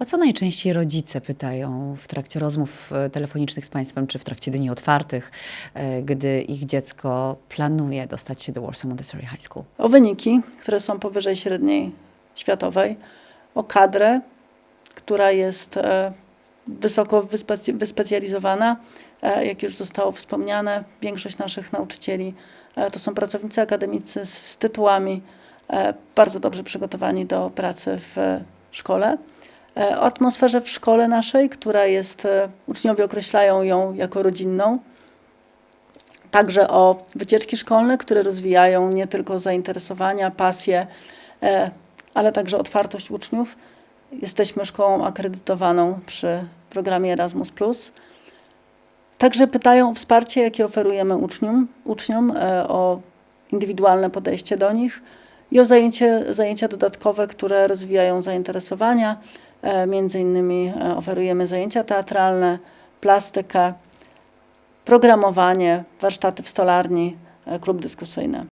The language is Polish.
O co najczęściej rodzice pytają w trakcie rozmów e, telefonicznych z Państwem, czy w trakcie dni otwartych, e, gdy ich dziecko planuje dostać się do Warsaw Montessori High School? O wyniki, które są powyżej średniej światowej, o kadrę, która jest e, wysoko wyspecjalizowana. Jak już zostało wspomniane, większość naszych nauczycieli to są pracownicy akademicy z tytułami, bardzo dobrze przygotowani do pracy w szkole. E, atmosferze w szkole naszej, która jest, e, uczniowie określają ją jako rodzinną. Także o wycieczki szkolne, które rozwijają nie tylko zainteresowania, pasje, e, ale także otwartość uczniów. Jesteśmy szkołą akredytowaną przy programie Erasmus. Także pytają o wsparcie, jakie oferujemy uczniom, uczniom o indywidualne podejście do nich i o zajęcie, zajęcia dodatkowe, które rozwijają zainteresowania. E, Między innymi e, oferujemy zajęcia teatralne, plastykę, programowanie, warsztaty w stolarni, e, klub dyskusyjny.